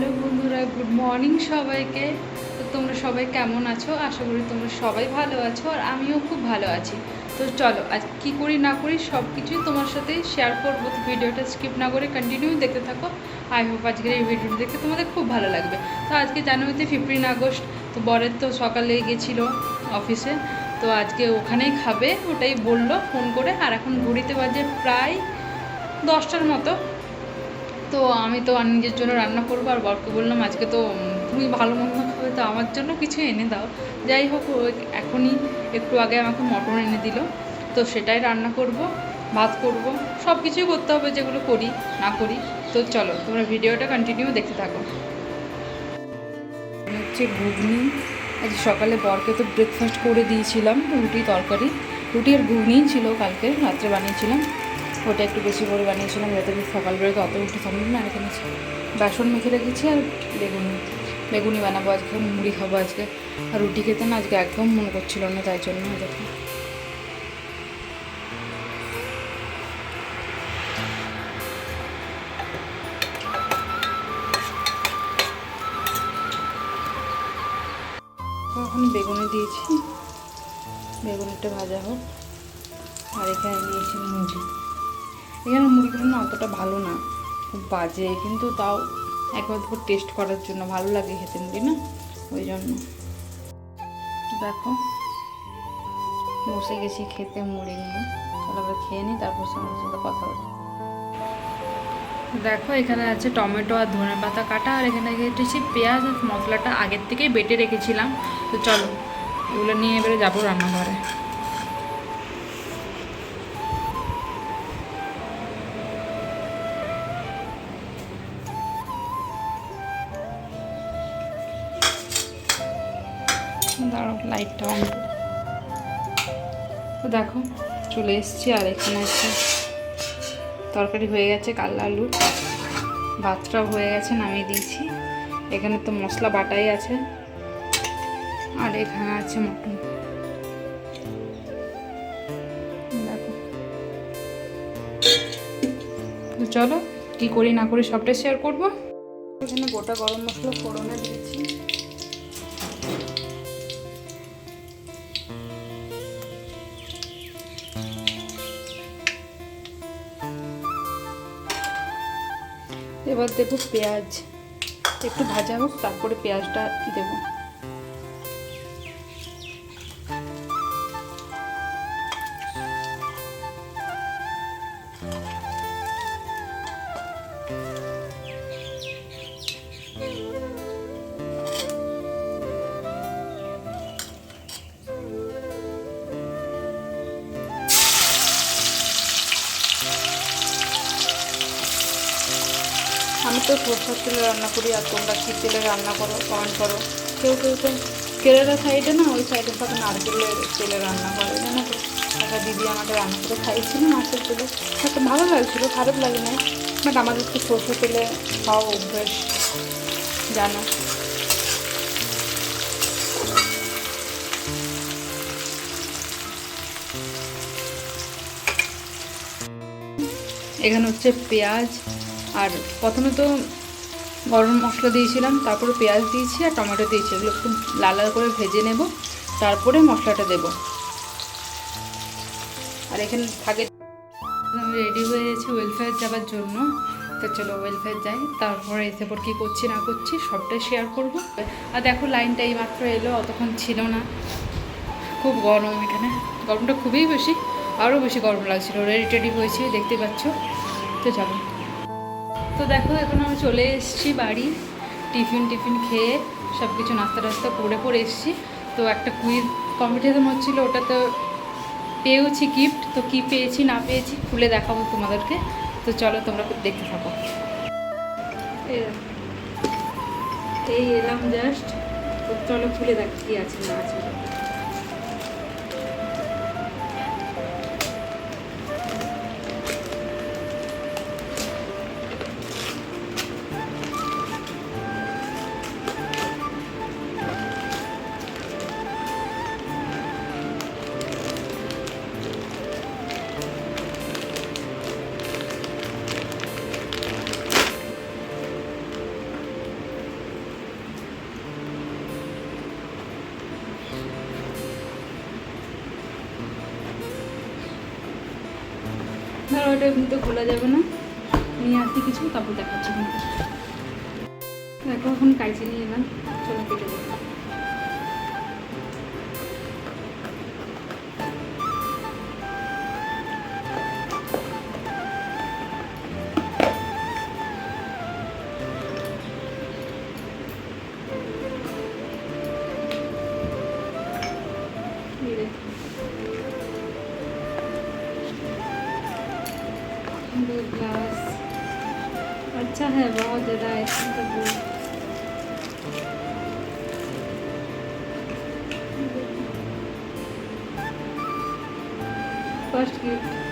Hello বন্ধুরা, good morning সবাইকে। তো তোমরা সবাই কেমন আছো? আশা করি তোমরা সবাই ভালো আছো আর আমিও খুব ভালো আছি। তো চলো, আজ কী করি না করি সব কিছুই তোমার সাথে শেয়ার করব। তো ভিডিওটা স্কিপ না করে কন্টিনিউ দেখতে থাকো। আই হোপ আজকের এই ভিডিওটি দেখতে তোমাদের খুব ভালো লাগবে। তো আজকে জানুয়ারিতে ফিফটিন আগস্ট, তো বরের তো সকালে গেছিল অফিসে তো আজকে ওখানেই খাবে, ওটাই বলল ফোন করে। আর এখন ঘুরিতে বাজে প্রায় দশটার মতো। তো আমি তো আর নিজের জন্য রান্না করব আর বরকে বললাম, আজকে তো তুমি ভালো মন্দ খাবে, তো আমার জন্য কিছু এনে দাও। যাই হোক এখনই একটু আগে আমাকে মটন এনে দিল। তো সেটাই রান্না করব, ভাত করব সব কিছুই করতে হবে যেগুলো করি, না করি। তো চলো, তোমরা ভিডিওটা কন্টিনিউ দেখতে থাকো। হচ্ছে ঘুগনি। আজ সকালে বরকে তো ব্রেকফাস্ট করে দিয়েছিলাম, রুটি তরকারি। রুটি আর ঘুগনিই ছিল কালকে, রাত্রে বানিয়েছিলাম। ওটা একটু বেশি করে বানিয়েছিলাম, যাতে সকালবেলা অত উঠে সম্ভব না, আর এখানে বাসন মেখে রেখেছি আর বেগুনি বেগুনি বানাবো আজকে, মুড়ি খাব আজকে, আর রুটি খেতে না আজকে একদম মনে করছিল না, তাই জন্য দেখো এখন বেগুনি দিয়েছি, বেগুনিটা ভাজা হোক, আর এখানে নিয়েছি মুড়ি। এখানে মুড়িগুলো না অতটা ভালো না। খুব বাজে, কিন্তু তাও একবার দুপুর টেস্ট করার জন্য ভালো লাগে খেতে মুড়ি না? ওই জন্য। দেখো, বসে গেছি খেতে মুড়ি নিয়ে। আবার খেয়ে নিই, তারপর সঙ্গে সাথে কথা বলি দেখো, এখানে আছে টমেটো আর ধনে পাতা কাটা, আর এখানে কেটেছি পেঁয়াজ আর মশলাটা আগের থেকেই বেটে রেখেছিলাম। তো চলো, এগুলো নিয়ে এবারে যাব রান্নাঘরে। দাঁড়াও লাইটটা অন তো দেখো, চলে এসেছি আর এখানে আছে তরকারি হয়ে গেছে কাল্লা আলু। ভাতটাও হয়ে গেছে, নামিয়ে দিয়েছি। এখানে তো মশলা বাটাই আছে। আর এখানে আছে মটন। দেখো। চলো, কি করি না করি সবটাই শেয়ার করব। এখানে গোটা গরম মশলা ফোড়নে দিয়েছি। এবার দেবো পেঁয়াজ। একটু ভাজা হোক তারপরে পেঁয়াজটা দেবো। সরষের তেলে রান্না করি আর তোমরা কী তেলে রান্না করো কমেন্ট করো। কেউ কেউ তো কেরালা সাইডে না, ওই সাইডের সাথে নারকেলের তেলে রান্না করে, জানো তো? একটা দিদি আমাকে রান্না করে খাইছিল নারকেল তেলে। একটা ভালো লাগছিল, খারাপ লাগে না বাট আমাদের তো সরষের তেলে খাওয়া অভ্যেস, জানো? এখানে হচ্ছে পেঁয়াজ আর প্রথমে তো গরম মশলা দিয়েছিলাম, তারপরে পেঁয়াজ দিয়েছি আর টমেটো দিয়েছি, এগুলো একটু লাল লাল করে ভেজে নেব, তারপরে মশলাটা দেব। আর এখানে থাকে রেডি হয়ে গেছি ওয়েলফেয়ার যাওয়ার জন্য। তো চলো ওয়েলফেয়ার যাই, তারপরে এসে পর কী করছি না করছি সবটাই শেয়ার করব। আর দেখো লাইনটা এই মাত্র এলো, অতক্ষণ ছিল না। খুব গরম এখানে, গরমটা খুবই বেশি আরও বেশি গরম লাগছিল রেডি টেডি হয়েছি, দেখতে পাচ্ছ। তো চলো। তো দেখো, এখন আমি চলে এসেছি বাড়ি। টিফিন টিফিন খেয়ে সব কিছু নাস্তা টাস্তা করে পরে এসেছি। তো একটা কুইজ কম্পিটিশন হচ্ছিল ওটা তো পেয়েছি গিফট তো কি পেয়েছি, না পেয়েছি খুলে দেখাবো তোমাদেরকে। তো চলো, তোমরা দেখতে থাকো। এই এলাম জাস্ট তো চলো খুলে দেখ কি আছে, না আছে। ধরো ওটা এমনিতে খোলা যাবে না নিয়ে আসি কিছু, তারপর দেখাচ্ছি। দেখো, এখন কাইচি নিয়ে এলাম, চলো কেটে अंगूर ग्लास अच्छा है बहुत ज़्यादा आइसक्रीम का दूध फ़र्स्ट गिफ्ट